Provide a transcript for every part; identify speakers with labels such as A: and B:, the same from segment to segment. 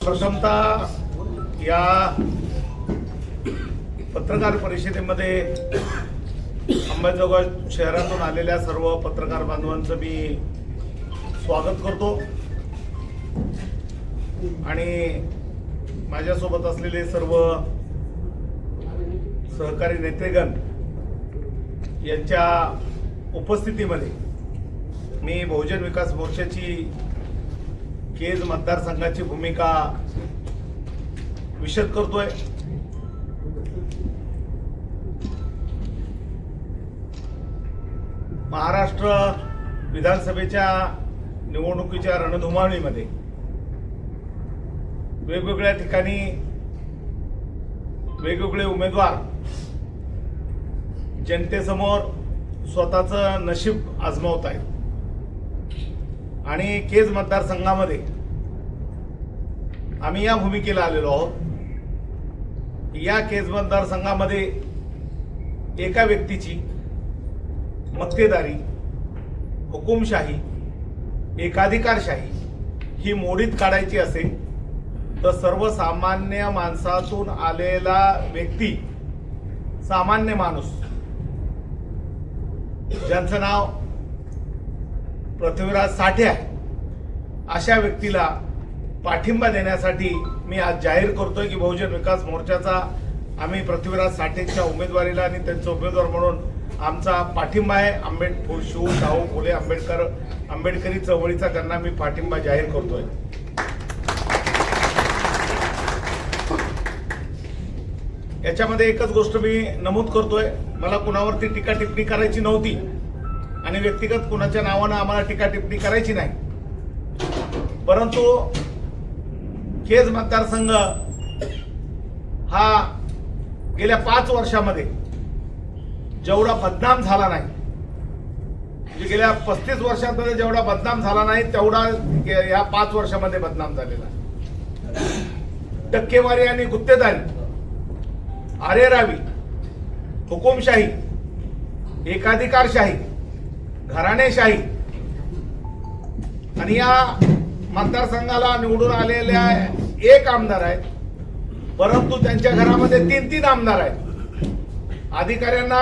A: प्रथमतः या पत्रकार परिषदेमध्ये अंबाजोगाई शहरातून आलेल्या सर्व पत्रकार बांधवांचं मी स्वागत करतो. आणि माझ्यासोबत असलेले सर्व सहकारी नेतेगण यांच्या उपस्थितीमध्ये मी बहुजन विकास मोर्चाची केज मतदारसंघाची भूमिका विशद करतोय. महाराष्ट्र विधानसभेच्या निवडणुकीच्या रणधुमाळीमध्ये वेगवेगळ्या ठिकाणी वेगवेगळे उमेदवार जनतेसमोर स्वतःचं नशीब आजमावत आहेत आणि केज मतदारसंघामध्ये आम्ही या भूमिकेला आलेलो आहोत. या केस मतदारसंघामध्ये एका व्यक्तीची मक्तेदारी हुकुमशाही एकाधिकारशाही ही मोडीत काढायची असेल तर सर्वसामान्य माणसातून आलेला व्यक्ती सामान्य माणूस ज्यांचं नाव पृथ्वीराज साठे आहे अशा व्यक्तीला पाठिंबा देण्यासाठी मी आज जाहीर करतोय की बहुजन विकास मोर्चाचा आम्ही पृथ्वीराज साठेच्या उमेदवारीला आणि त्यांचा उमेदवार म्हणून आमचा पाठिंबा आहे. आंबेड शिव शाहू फुले आंबेडकर आंबेडकरी चळवळीचा त्यांना मी पाठिंबा जाहीर करतोय. याच्यामध्ये एकच गोष्ट मी नमूद करतोय. मला कुणावरती टीका टिप्पणी करायची नव्हती आणि व्यक्तिगत कुणाच्या नावानं आम्हाला टीका टिप्पणी करायची नाही. परंतु केज मतदारसंघ हा गेल्या पाच वर्षामध्ये जेवढा बदनाम झाला नाही म्हणजे गेल्या पस्तीस वर्षामध्ये जेवढा बदनाम झाला नाही तेवढा या पाच वर्षामध्ये बदनाम झालेला टक्केवारी आणि गुत्तेदारी आरेरावी हुकुमशाही एकाधिकारशाही घराणेशाही आणि या मतदारसंघाला निवडून आलेल्या एक आमदार आहेत परंतु त्यांच्या घरामध्ये तीन तीन आमदार आहेत. अधिकाऱ्यांना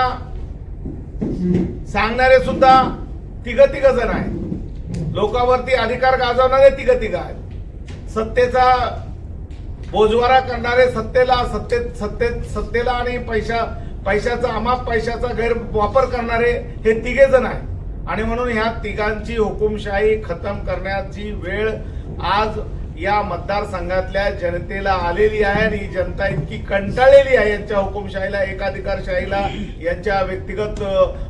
A: सांगणारे सुद्धा तिघ तिघ जण आहेत. लोकांवरती अधिकार गाजवणारे तिघ तिघ आहेत. सत्तेचा बोजवारा करणारे सत्तेला सत्ते सत्ते सत्तेला आणि पैशा पैशाचा अमाप पैशाचा गैरवापर करणारे हे तिघे जण आहेत. आणि म्हणून ह्या तिघांची हुकुमशाही खतम करण्याची वेळ आज या मतदारसंघातल्या जनतेला आलेली आहे आणि जनता इतकी कंटाळलेली आहे यांच्या हुकुमशाहीला एकाधिकारशाहीला यांच्या व्यक्तिगत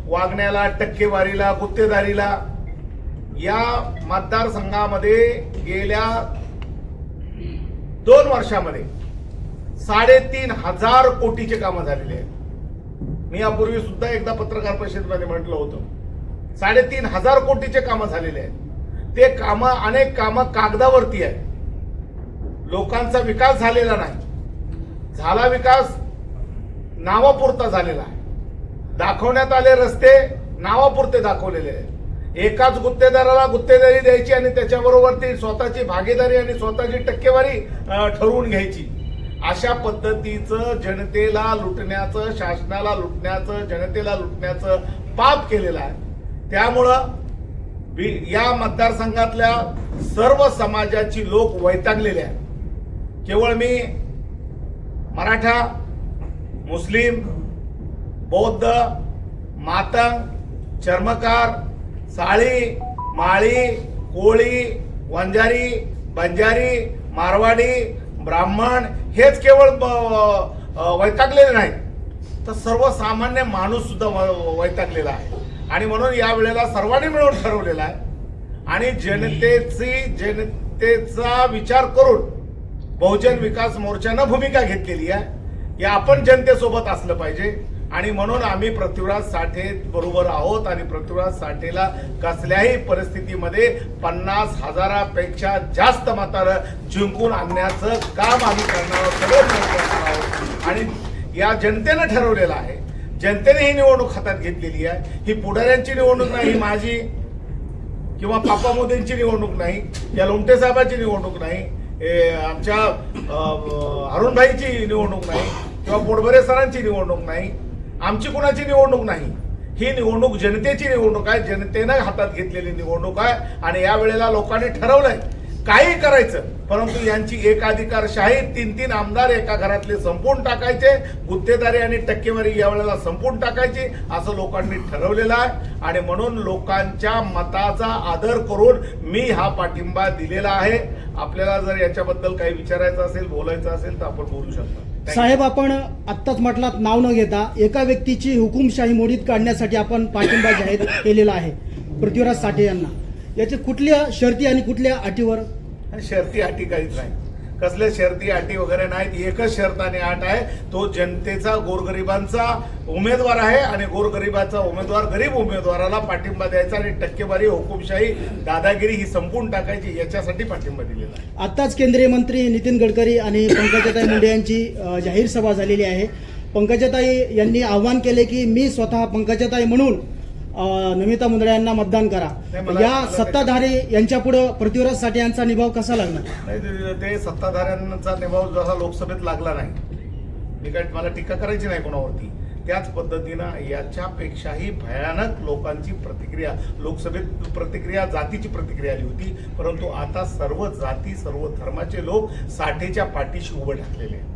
A: वागण्याला टक्केवारीला गुत्तेदारीला. या मतदारसंघामध्ये गेल्या दोन वर्षामध्ये साडेतीन हजार कोटीचे कामं झालेले आहेत. मी यापूर्वी सुद्धा एकदा पत्रकार परिषदेमध्ये म्हटलं होतं. साडेतीन हजार कोटीचे कामं झालेले आहेत. ते कामं अनेक कामं कागदावरती आहेत. लोकांचा विकास झालेला नाही. झाला विकास नावापुरता झालेला आहे. दाखवण्यात आले रस्ते नावापुरते दाखवलेले आहेत. एकाच गुत्तेदाराला गुत्तेदारी द्यायची आणि त्याच्याबरोबर ती स्वतःची भागीदारी आणि स्वतःची टक्केवारी ठरवून घ्यायची. अशा पद्धतीचं जनतेला लुटण्याचं शासनाला लुटण्याचं जनतेला लुटण्याचं पाप केलेलं आहे. त्यामुळं बी- या मतदारसंघातल्या सर्व समाजाची लोक वैतागलेले आहेत. केवळ मी मराठा मुस्लिम बौद्ध मातंग चर्मकार साळी माळी कोळी वंजारी बंजारी मारवाडी ब्राह्मण हेच केवळ वैतागलेले नाहीत. तर सर्वसामान्य माणूस सुद्धा वैतागलेला आहे. आणि म्हणून या वेळेला सर्वांनी मिळून ठरवलेला आहे. आणि जनतेची जनतेचा विचार करून बहुजन विकास मोर्चानं भूमिका घेतलेली आहे. या आपण जनतेसोबत असलं पाहिजे. आणि म्हणून आम्ही पृथ्वीराज साठे बरोबर आहोत आणि पृथ्वीराज साठेला कसल्याही परिस्थितीमध्ये पन्नास हजारापेक्षा जास्त म्हातारं जिंकून आणण्याचं काम आम्ही करणार आहोत आणि या जनतेनं ठरवलेलं आहे. जनतेने ही निवडणूक हातात घेतलेली आहे. ही पुढाऱ्यांची निवडणूक नाही ही माझी किंवा पापा मोदींची निवडणूक नाही या लोमटे साहेबांची निवडणूक नाही. आमच्या अरुणभाईची निवडणूक नाही किंवा पोटभरे सरांची निवडणूक नाही आमची कुणाची निवडणूक नाही ही निवडणूक जनतेची निवडणूक आहे. जनतेनं हातात घेतलेली निवडणूक आहे आणि या वेळेला लोकांनी ठरवलंय काही करायचं परंतु यांची एकाधिकारशाही तीन तीन आमदार एका घरातले संपून टाकायचे गुत्तेदारी आणि टक्केवारी या वेळेला संपून टाकायची असं लोकांनी ठरवलेलं आहे. आणि म्हणून लोकांच्या मताचा आदर करून मी हा पाठिंबा दिलेला आहे. आपल्याला जर याच्याबद्दल काही विचारायचं असेल बोलायचं असेल तर आपण बोलू शकता.
B: साहेब आपण आत्ताच म्हटलात नाव न घेता एका व्यक्तीची हुकुमशाही मोडीत काढण्यासाठी आपण पाठिंबा जाहीर केलेला आहे. पृथ्वीराज साठे यांना. याच्या कुठल्या शर्ती आणि कुठल्या अटीवर?
A: आणि शर्ती अटी काहीच नाही. कसल्या शर्ती अटी वगैरे नाहीत एकच शर्त आणि अट आहे तो जनतेचा गोरगरिबांचा उमेदवार आहे आणि गोरगरिबाचा उमेदवार गरीब उमेदवाराला पाठिंबा द्यायचा आणि टक्केवारी हुकुमशाही दादागिरी ही संपून टाकायची याच्यासाठी पाठिंबा दिलेला आहे.
B: आत्ताच केंद्रीय मंत्री नितीन गडकरी आणि पंकजाताई मुंडे यांची अ, जाहीर सभा झालेली आहे. पंकजाताई यांनी आव्हान केले की मी स्वतः पंकजाताई म्हणून नमिता मुंदडे यांना मतदान करा. या सत्ताधारी यांच्या पुढे पृथ्वीराज साठे यांचा निभाव कसा लागणार?
A: नाही ते- ते सत्ताधाऱ्यांचा निभाव जसा लोकसभेत लागला नाही मी काय मला टीका करायची नाही कोणावरती. त्याच पद्धतीनं याच्यापेक्षाही भयानक लोकांची प्रतिक्रिया लोकसभेत प्रतिक्रिया जातीची प्रतिक्रिया आली होती. परंतु आता सर्व जाती सर्व धर्माचे लोक साठेच्या पाठीशी उभं ठाकलेले आहेत.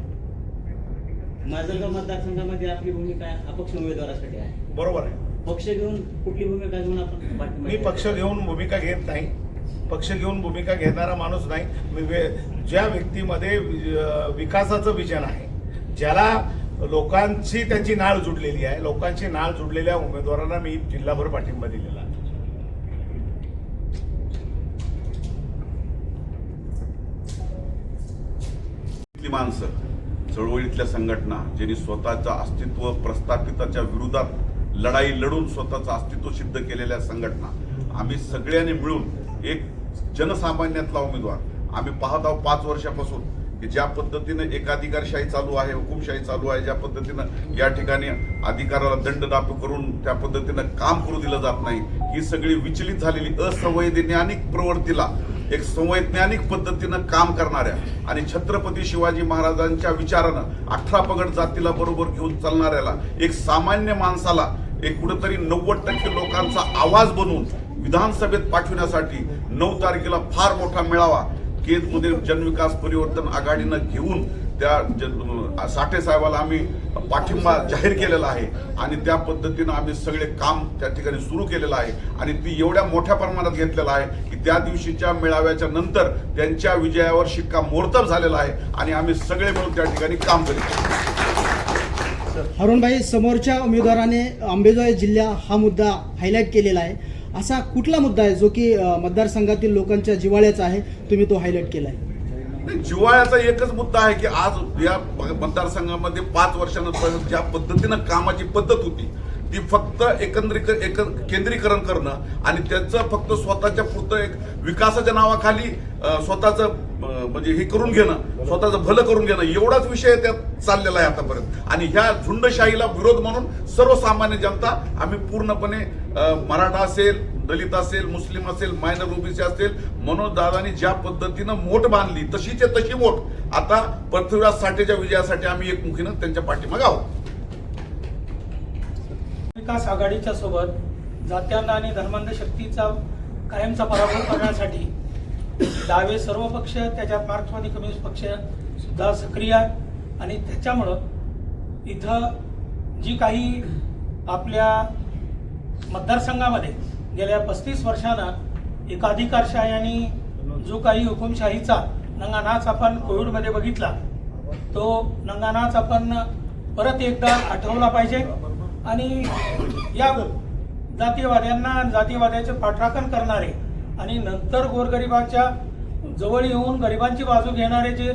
C: माजलगाव मतदारसंघामध्ये आपली भूमिका अपक्ष उमेदवारासाठी आहे.
A: बरोबर आहे.
C: पक्ष घेऊन कुठली भूमिका घेऊन आपण
A: मी पक्ष घेऊन भूमिका घेत नाही. पक्ष घेऊन भूमिका घेणारा माणूस नाही. मी ज्या व्यक्तीमध्ये विकासाचं विजन आहे ज्याला लोकांची त्याची नाळ जुडलेली आहे लोकांची नाळ जुडलेल्या उमेदवारांना मी जिल्हाभर पाठिंबा दिलेला आहे.
D: माणसं चळवळीतल्या संघटना ज्यांनी स्वतःचं अस्तित्व प्रस्थापिताच्या विरोधात लढाई लढून स्वतःचं अस्तित्व सिद्ध केलेल्या संघटना. आम्ही सगळ्यांनी मिळून एक जनसामान्यातला उमेदवार. आम्ही पाहत आहोत पाच वर्षापासून की ज्या पद्धतीनं एकाधिकारशाही चालू आहे हुकुमशाही चालू आहे ज्या पद्धतीनं या ठिकाणी अधिकाराला दंड दाप करून त्या पद्धतीनं काम करू दिलं जात नाही ही सगळी विचलित झालेली असंवैधानिक प्रवृत्तीला एक संवैज्ञानिक पद्धतीनं काम करणाऱ्या आणि छत्रपती शिवाजी महाराजांच्या विचारानं अठरा पगड जातीला बरोबर घेऊन चालणाऱ्याला एक सामान्य माणसाला एक कुठेतरी नव्वद टक्के लोकांचा आवाज बनवून विधानसभेत पाठविण्यासाठी नऊ तारखेला फार मोठा मेळावा केजमध्ये जनविकास परिवर्तन आघाडीनं घेऊन त्या साठे साहेबाला आम्ही पाठिंबा जाहीर केलेला आहे आणि त्या पद्धतीनं आम्ही सगळे काम त्या ठिकाणी सुरू केलेलं आहे. आणि ती एवढ्या मोठ्या प्रमाणात घेतलेलं आहे की त्या दिवशीच्या मेळाव्याच्या नंतर त्यांच्या विजयावर शिक्का मोर्तब झालेला आहे आणि आम्ही सगळे मिळून त्या ठिकाणी काम करीत आहोत.
B: अरुणभाई समोरच्या उमेदवाराने अंबेजोगाई जिल्हा हा मुद्दा हायलाईट केलेला आहे. असा कुठला मुद्दा आहे जो की मतदारसंघातील लोकांच्या जिव्हाळ्याचा आहे? तुम्ही तो हायलाईट केला
D: आहे जिव्हाळ्याचा एकच मुद्दा आहे की आज या मतदारसंघामध्ये पाच वर्षानंतर ज्या पद्धतीनं कामाची पद्धत होती ती फक्त एकंदरीक एक केंद्रीकरण करणं आणि त्याचं फक्त स्वतःच्या पुरतं एक विकासाच्या नावाखाली स्वतःचं म्हणजे हे करून घेणं स्वतःचं भलं करून घेणं एवढाच विषय त्यात चाललेला आहे आतापर्यंत. आणि ह्या झुंडशाहीला विरोध म्हणून सर्वसामान्य जनता आम्ही पूर्णपणे मराठा असेल दलित असेल मुस्लिम असेल मायनर ओबीसी असेल मनोज दादानी ज्या पद्धतीनं मोठ बांधली तशीच्या तशी मोठ आता पृथ्वीराज साठेच्या विजयासाठी आम्ही एकमुखीनं त्यांच्या पाठीमागे आहोत.
E: विकास आघाडीच्या सोबत जात्यांना आणि धर्मांध शक्तीचा कायमचा पराभव करण्यासाठी डावे सर्व पक्ष त्याच्यात मार्क्सवादी कम्युनिस्ट पक्ष सुद्धा सक्रिय आहे आणि त्याच्यामुळं इथं जी काही आपल्या मतदारसंघामध्ये गेल्या पस्तीस वर्षानं एकाधिकारशाही आणि जो काही हुकुमशाहीचा नंगानाच आपण कोविडमध्ये बघितला तो नंगानाच आपण परत एकदा आठवला पाहिजे. आणि या जातीयवाद्यांना जातीयवाद्याचे पाठराखण करणारे आणि नंतर गोरगरिबाच्या जवळ येऊन गरिबांची बाजू घेणारे जे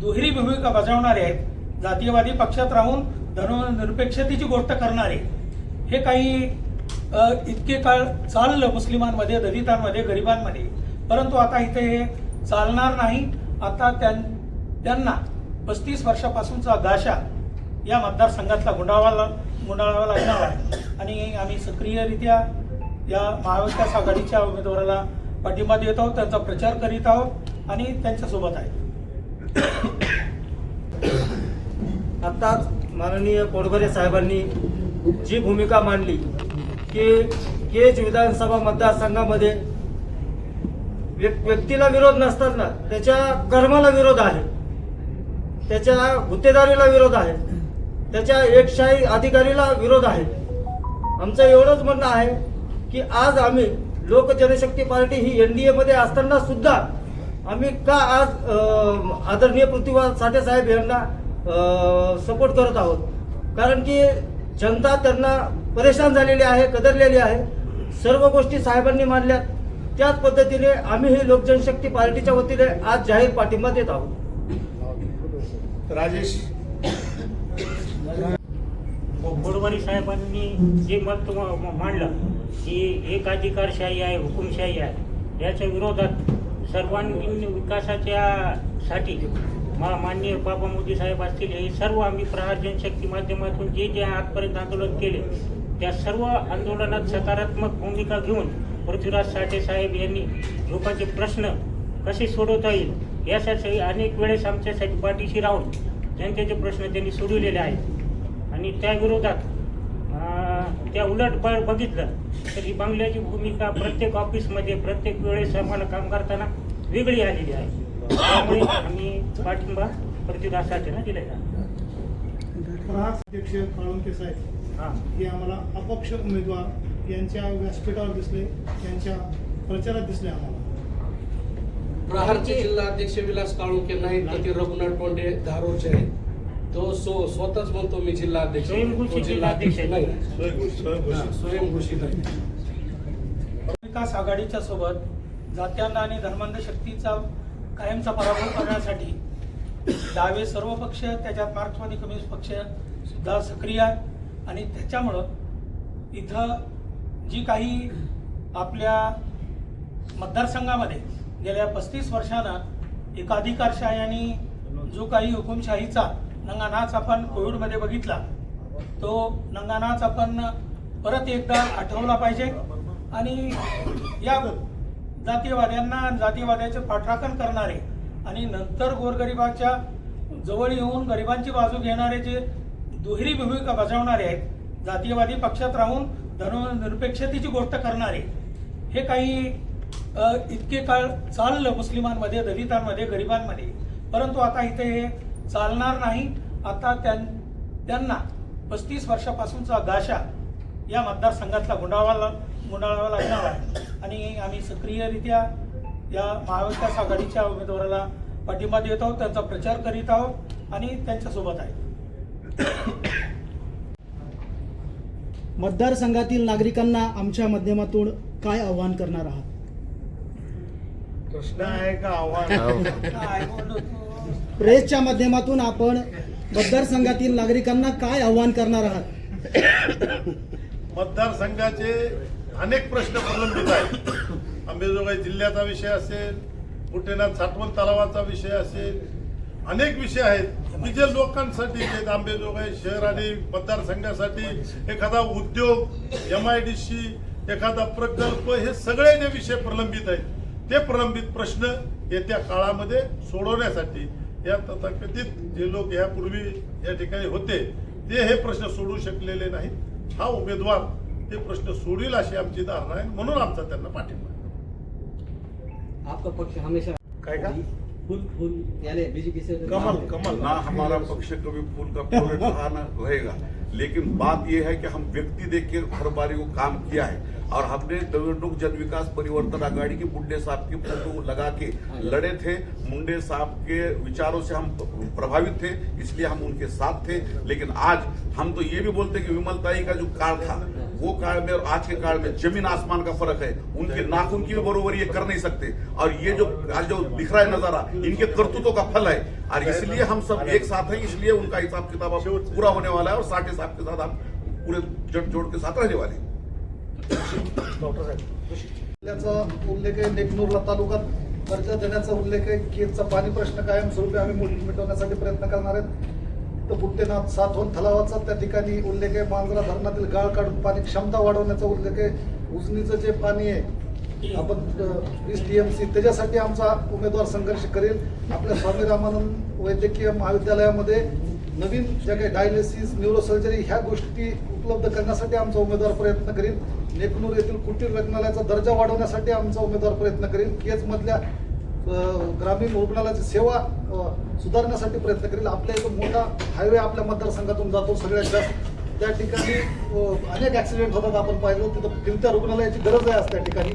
E: दुहेरी भूमिका बजावणारे आहेत जातीयवादी पक्षात राहून धर्मनिरपेक्षतेची गोष्ट करणारे हे काही इतके काळ चाललं मुस्लिमांमध्ये दलितांमध्ये गरिबांमध्ये. परंतु आता इथे हे चालणार नाही. आता त्यां त्यांना पस्तीस वर्षापासूनचा गाशा या मतदारसंघातला गुंडाळावा गुंडाळावा लागणार आहे. आणि आम्ही सक्रियरित्या या महाविकास आघाडीच्या उमेदवाराला पाठिंबा देत आहोत त्यांचा प्रचार करीत आहोत आणि त्यांच्यासोबत आहे.
F: आत्ताच माननीय पोटभरे साहेबांनी जी भूमिका मांडली की केज विधानसभा मतदारसंघामध्ये व्यक्तीला विरोध नसताना त्याच्या कर्माला विरोध आहे. त्याच्या गुत्तेदारीला विरोध आहे. त्याच्या एकशाही अधिकारीला विरोध आहे. आमचं एवढंच म्हणणं आहे की आज आम्ही लोक जनशक्ती पार्टी ही एन डी एमध्ये असताना सुद्धा आम्ही का आज आदरणीय पृथ्वीराज साठे साहेब यांना सपोर्ट करत आहोत? कारण की जनता त्यांना परेशान झालेली आहे कदरलेली आहे. सर्व गोष्टी साहेबांनी मांडल्या त्याच पद्धतीने आम्ही ही लोक जनशक्ती पार्टीच्या वतीने आज जाहीर पाठिंबा देत आहोत.
A: राजेश.
G: गोडवारी साहेबांनी जे मत म- मांडलं की एकाधिकारशाही आहे हुकुमशाही आहे याच्या विरोधात सर्वांगीण विकासाच्या साठी मा माननीय बाबा मोदी साहेब असतील हे सर्व आम्ही प्रहार जनशक्ती माध्यमातून जे जे आजपर्यंत आंदोलन केले त्या सर्व आंदोलनात सकारात्मक भूमिका घेऊन पृथ्वीराज साठे साहेब यांनी लोकांचे प्रश्न कसे सोडवता येईल? यासाठी अनेक वेळेस आमच्यासाठी पाठीशी राहून जनतेचे प्रश्न त्यांनी सोडवलेले आहेत. आणि त्या विरोधात त्या उलट ब- बघितलं तर ही बांगल्याची भूमिका प्रत्येक ऑफिसमध्ये प्रत्येक वेळेस आम्हाला काम करताना वेगळी आलेली आहे. त्यामुळे आम्ही पाठिंबा पृथ्वीराज साठेला दिलेला आहे
H: प्रहास अध्यक्ष काळुंके साहेब
G: हां.
H: हे आम्हाला अपक्ष उमेदवार यांच्या व्यासपीठावर दिसले त्यांच्या प्रचारात दिसले आम्हाला.
I: प्रहारचे जिल्हा अध्यक्ष विलास काळुके नाहीत तर ते रघुनाथ टोंडे धारोचे आहेत. तो सो स्वतःच म्हणतो मी जिल्हा अध्यक्ष.
G: आहे.
I: नाही.
A: स्वयंघोषित.
I: स्वयंघोषित आहे.
E: विकास आघाडीच्या सोबत जात्यांना आणि धर्मांध शक्तीचा कायमचा पराभव करण्यासाठी डावे सर्व पक्ष त्याच्यात मार्क्सवादी कम्युनिस्ट पक्ष सुद्धा सक्रिय आहे. आणि त्याच्यामुळं इथं जी काही आपल्या मतदारसंघामध्ये गेल्या पस्तीस वर्षानं एकाधिकारशाही आणि जो काही हुकुमशाहीचा नंगानाच आपण कोविडमध्ये बघितला तो नंगानाच आपण परत एकदा आठवला पाहिजे. आणि या जातीयवाद्यांना जातीयवाद्याचे पाठराखण करणारे आणि नंतर गोरगरिबाच्या जवळ येऊन गरिबांची बाजू घेणारे जे दुहेरी भूमिका बजावणारे आहेत. जातीयवादी पक्षात राहून धर्मनिरपेक्षतेची गोष्ट करणारे. हे काही इतके काळ चाललं मुस्लिमांमध्ये दलितांमध्ये गरिबांमध्ये. परंतु आता इथे हे चालणार नाही. आता त्यां त्यांना पस्तीस वर्षापासूनचा गाशा या मतदारसंघातला गुंडाळावा गुंडाळावा लागणार आहे. आणि आम्ही सक्रियरित्या या महाविकास आघाडीच्या उमेदवाराला पाठिंबा देत आहोत त्यांचा प्रचार करीत आहोत आणि त्यांच्यासोबत आहे.
B: मतदारसंघातील नागरिकांना आमच्या माध्यमातून काय आव्हान करणार आहात?
A: प्रश्न आहे का आव्हान?
E: तू?
B: प्रेसच्या माध्यमातून आपण मतदारसंघातील नागरिकांना काय आव्हान करणार आहात?
A: मतदारसंघाचे अनेक प्रश्न प्रलंबित आहेत. अंबेजोगाई जिल्ह्याचा विषय असेल कुटेनाथ साठवण तलावाचा विषय असेल अनेक विषय आहेत. की जे लोकांसाठी आंबेजोगाई शहर आणि मतदारसंघासाठी एखादा उद्योग एम आय डी सी एखादा प्रकल्प हे सगळे जे विषय प्रलंबित आहेत. ते प्रलंबित प्रश्न येत्या काळामध्ये सोडवण्यासाठी या तथाकथित जे लोक यापूर्वी या ठिकाणी होते ते हे प्रश्न सोडू शकलेले नाहीत. हा उमेदवार ते प्रश्न सोडील अशी आमची धारणा आहे म्हणून आमचा त्यांना पाठिंबा.
C: आपका पक्ष हमेशा
A: काय का?
C: फुल फुल यानी बीजेपी से
A: कमल कमल
D: ना हमारा पक्ष कभी फूल का प्रोजेक्ट रहा ना रहेगा। लेकिन बात यह है कि हम व्यक्ति देख के हर बारी वो काम किया है। और हमने निवडणूक जन विकास परिवर्तन आघाड़ी के मुंडे साहब की फ़ोटो लगा के लड़े थे। मुंडे साहब के विचारों से हम प्रभावित थे इसलिए हम उनके साथ थे। लेकिन आज हम तो ये भी बोलते कि विमलताई का जो कार था वो काल में और आज के काल में ज़मीन आसमान का फ़र्क है। उनके नाखून की भी बरोबर ये कर नहीं सकते। और ये जो आज जो दिख रहा है नज़ारा इनके करतूतों का फल है। और इसलिए हम सब एक साथ हैं इसलिए उनका हिसाब किताब अब पूरा होने वाला है और साठे साहब के साथ हम पूरे जट जोड़ के साथ रहने वाले हैं।
J: उल्लेख आहे नेकनूरला तालुक्यात दर्जा देण्याचा उल्लेख आहे. केजचा पाणी प्रश्न कायमस्वरूपी आम्ही मिटवण्यासाठी प्रयत्न करणार आहेत. तर बुट्टेनाथ सातवन तलावाचा त्या ठिकाणी उल्लेख आहे. मांजरा धरणातील गाळ काढून पाणी क्षमता वाढवण्याचा उल्लेख आहे. उजनीचं जे पाणी आहे आपण वीस टी एम सी त्याच्यासाठी आमचा उमेदवार संघर्ष करेल. आपल्या स्वामी रामानंद वैद्यकीय महाविद्यालयामध्ये नवीन ज्या काही डायलिसिस न्यूरोसर्जरी ह्या गोष्टी उपलब्ध करण्यासाठी आमचा उमेदवार प्रयत्न करील. नेकनूर येथील कुटीर रुग्णालयाचा दर्जा वाढवण्यासाठी आमचा उमेदवार प्रयत्न करील. केजमधल्या ग्रामीण रुग्णालयाची सेवा सुधारण्यासाठी प्रयत्न करेल. आपल्या इथं मोठा हायवे आपल्या मतदारसंघातून जातो सगळ्यात जास्त. त्या ठिकाणी अनेक ॲक्सिडेंट होतात आपण पाहिलं. तिथं फिरत्या रुग्णालयाची गरज आहे आज त्या ठिकाणी?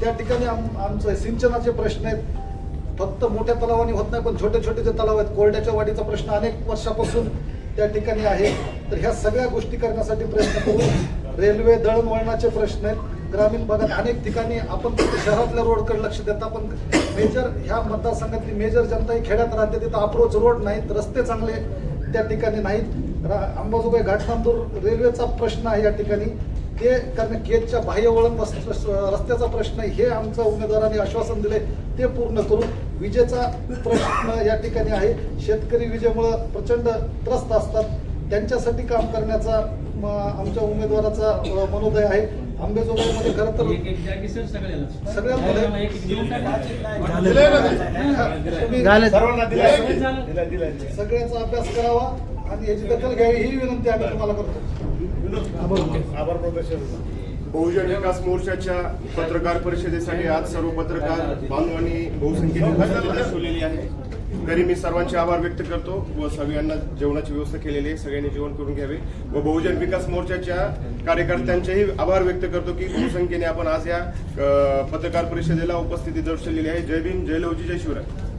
J: त्या ठिकाणी आम आमचं सिंचनाचे प्रश्न आहेत. फक्त मोठ्या तलावाने होत नाही पण छोटे छोटे जे तलाव आहेत कोरड्याच्या वाढीचा प्रश्न अनेक वर्षापासून त्या ठिकाणी आहे. तर ह्या सगळ्या गोष्टी करण्यासाठी प्रयत्न करू. रेल्वे दळणवळणाचे प्रश्न आहेत. ग्रामीण भागात अनेक ठिकाणी आपण शहरातल्या रोडकडे लक्ष देता पण मेजर ह्या मतदारसंघातली मेजर जनता ही खेड्यात राहते तिथं अप्रोच रोड नाहीत रस्ते चांगले त्या ठिकाणी नाहीत. रा- अंबाजोगाई घाटनांदूर रेल्वेचा प्रश्न आहे या ठिकाणी. ते कारण केजच्या बाह्य वळण रस्त्याचा प्रश्न आहे. हे आमचं उमेदवारांनी आश्वासन दिले ते पूर्ण करू विजेचा प्रश्न या ठिकाणी आहे. शेतकरी विजेमुळं प्रचंड त्रस्त असतात. त्यांच्यासाठी काम करण्याचा म, आमच्या उमेदवाराचा मनोदय आहे. आंबेजोगाईमध्ये खरं तर सगळ्यांमध्ये
A: दिलंय ना ते?
J: तुम्ही
B: झालं.
A: सर्वांना दिलंय दिलंय दिलंय
J: सगळ्याचा अभ्यास करावा आणि याची दखल घ्यावी ही विनंती आम्ही तुम्हाला करतो.
A: आभार प्रदर्शन.
K: बहुजन विकास मोर्चाच्या पत्रकार परिषदेसाठी आज सर्व पत्रकार बांधवांनी बहुसंख्येने उपस्थिती दर्शवलेली आहे. तरी मी सर्वांचे आभार व्यक्त करतो व सगळ्यांना जेवणाची व्यवस्था केलेली आहे सगळ्यांनी जेवण करून घ्यावे व बहुजन विकास मोर्चाच्या कार्यकर्त्यांचेही आभार व्यक्त करतो की बहुसंख्येने आपण आज या पत्रकार परिषदेला उपस्थिती दर्शवलेली आहे. जय भीम जय लवजी जय शिवराय.